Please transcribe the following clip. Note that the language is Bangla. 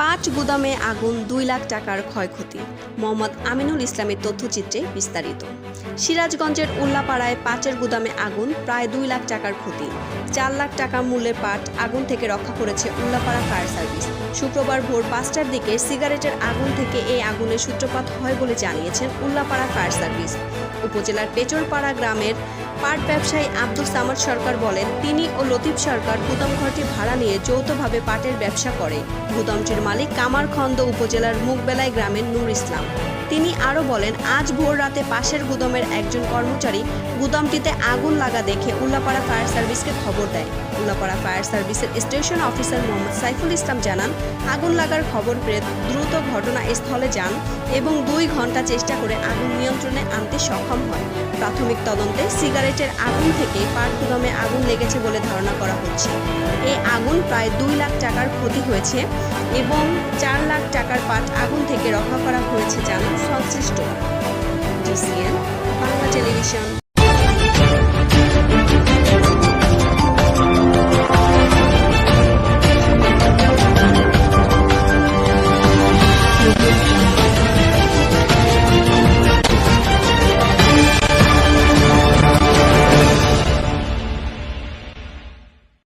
পাঁচ গুদামে আগুন দুই লাখ টাকার ক্ষয়ক্ষতি। মোহাম্মদ আমিনুল ইসলামের তথ্যচিত্রে বিস্তারিত। সিরাজগঞ্জের উল্লাপাড়ায় পাঁচের গুদামে আগুন, প্রায় দুই লাখ টাকার ক্ষতি। চার লাখ টাকা মূল্যের পাট আগুন থেকে রক্ষা করেছে উল্লাপাড়া ফায়ার সার্ভিস। শুক্রবার ভোর পাঁচটার দিকে সিগারেটের আগুন থেকে এই আগুনের সূত্রপাত হয় বলে জানিয়েছেন উল্লাপাড়া ফায়ার সার্ভিস। উপজেলার পেচরপাড়া গ্রামের পাট ব্যবসায়ী আব্দুল সামাদ সরকার বলেন, তিনি ও লতিফ সরকার গুদামঘরটি ভাড়া নিয়ে যৌথভাবে পাটের ব্যবসা করে। গুদামটির মালিক কামারখন্দ উপজেলার মুখবেলায় গ্রামের নূর ইসলাম। তিনি আরও বলেন, আজ ভোর রাতে পাশের গুদামের একজন কর্মচারী গুদামটিতে আগুন লাগা দেখে উল্লাপাড়া ফায়ার সার্ভিসকে খবর দেয়। উল্লাপাড়া ফায়ার সার্ভিসের স্টেশন অফিসার মোহাম্মদ সাইফুল ইসলাম জানান, আগুন লাগার খবর পেয়ে দ্রুত ঘটনাস্থলে যান এবং দুই ঘণ্টা চেষ্টা করে আগুন নিয়ন্ত্রণে আনতে সক্ষম হয় প্রাথমিক তদন্তে সিগারেটের আগুন থেকে পাঠগুদমে আগুন লেগেছে বলে ধারণা করা হচ্ছে। এই আগুন প্রায় দুই লাখ টাকার ক্ষতি হয়েছে এবং চার লাখ টাকার পাট আগুন থেকে রক্ষা করা হয়েছে জানান সংশ্লিষ্ট। বাংলা টেলিভিশন।